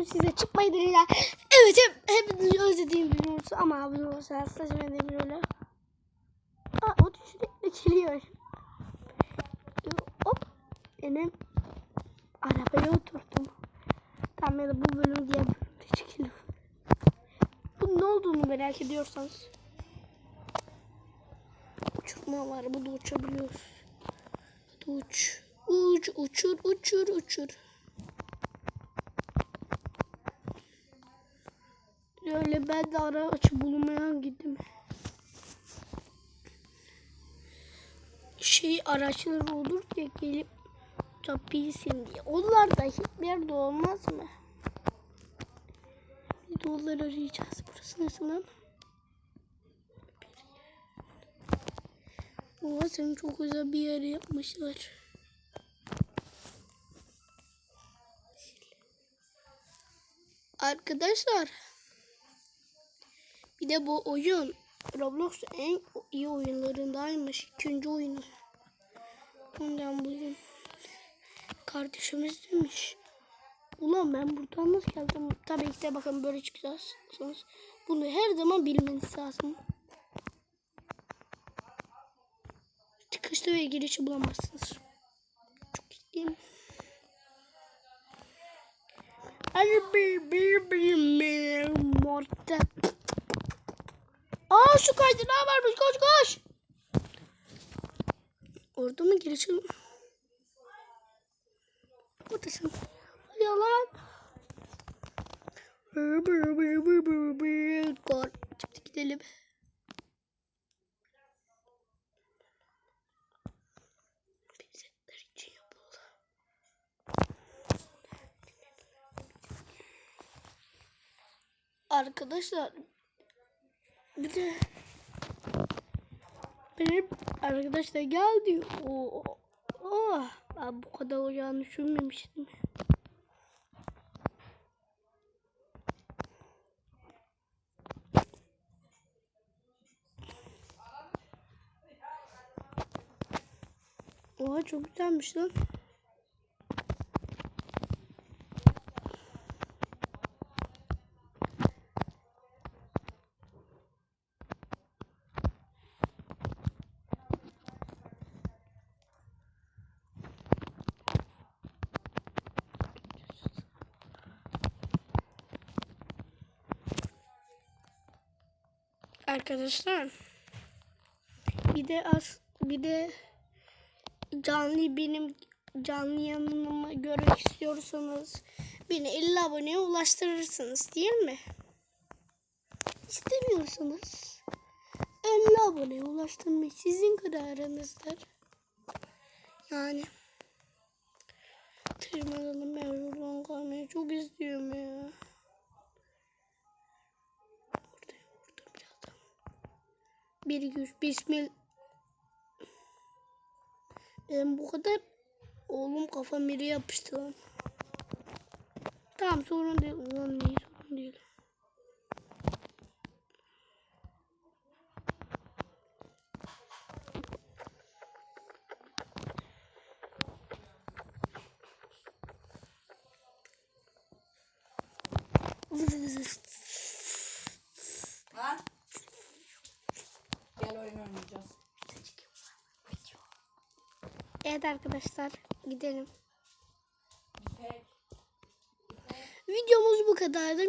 bugün size çıkmayı deneyeceğim. Evet hep, hepinizi özlediğim bir videosu ama abone olursanız saçma böyle. Aa o sürekli geliyor. Hop benim arabaya oturdum. Tamam ya da bu bölüm diğer bölümde çekelim. Bu ne olduğunu merak ediyorsanız. Uçurma var. Bu da uçabiliyor. Hadi uç. Uç, uçur, uçur, uçur. Öyle ben de araç bulmaya gittim. Şey araçları olur diye gelip tapisin diye. Onlar da hiçbir yerde olmaz mı? Bir de onları arayacağız. Burası nasıl lan? Oha senin çok güzel bir yer yapmışlar. Arkadaşlar bir de bu oyun Roblox en iyi oyunlarındaymış. İkinci oyunu. Ondan bugün kardeşimiz demiş. Ulan ben buradan nasıl geldim? Tabii ki de bakın böyle çıkacağız. Bunu her zaman bilmeniz lazım. Çıkışta ve girişi bulamazsınız. Çok ciddiyim. Hadi bir bir bir bir morte. Aa şu kaydı ne varmış koş koş. Orada mı girişim? Buradasın. Yalan. Bir bir bir bir bir bir. Gol. Çıktı gidelim. Arkadaşlar bir de benim arkadaşlar geldi. Oo, oh, ben bu kadar olacağını düşünmemiştim. Oha çok güzelmiş lan. Arkadaşlar bir de az bir de canlı benim canlı yanımı görmek istiyorsanız beni 50 aboneye ulaştırırsınız değil mi? İstemiyorsanız 50 aboneye ulaştırmayı sizin kararınızdır. Yani tırmanalım ben kalmayı çok istiyorum ya. 1, 2, 3, Bismil. Benim bu kadar oğlum kafam yere yapıştı lan. Tamam sorun değil. Ulan değil sorun değil. Evet arkadaşlar gidelim. Videomuz bu kadardı.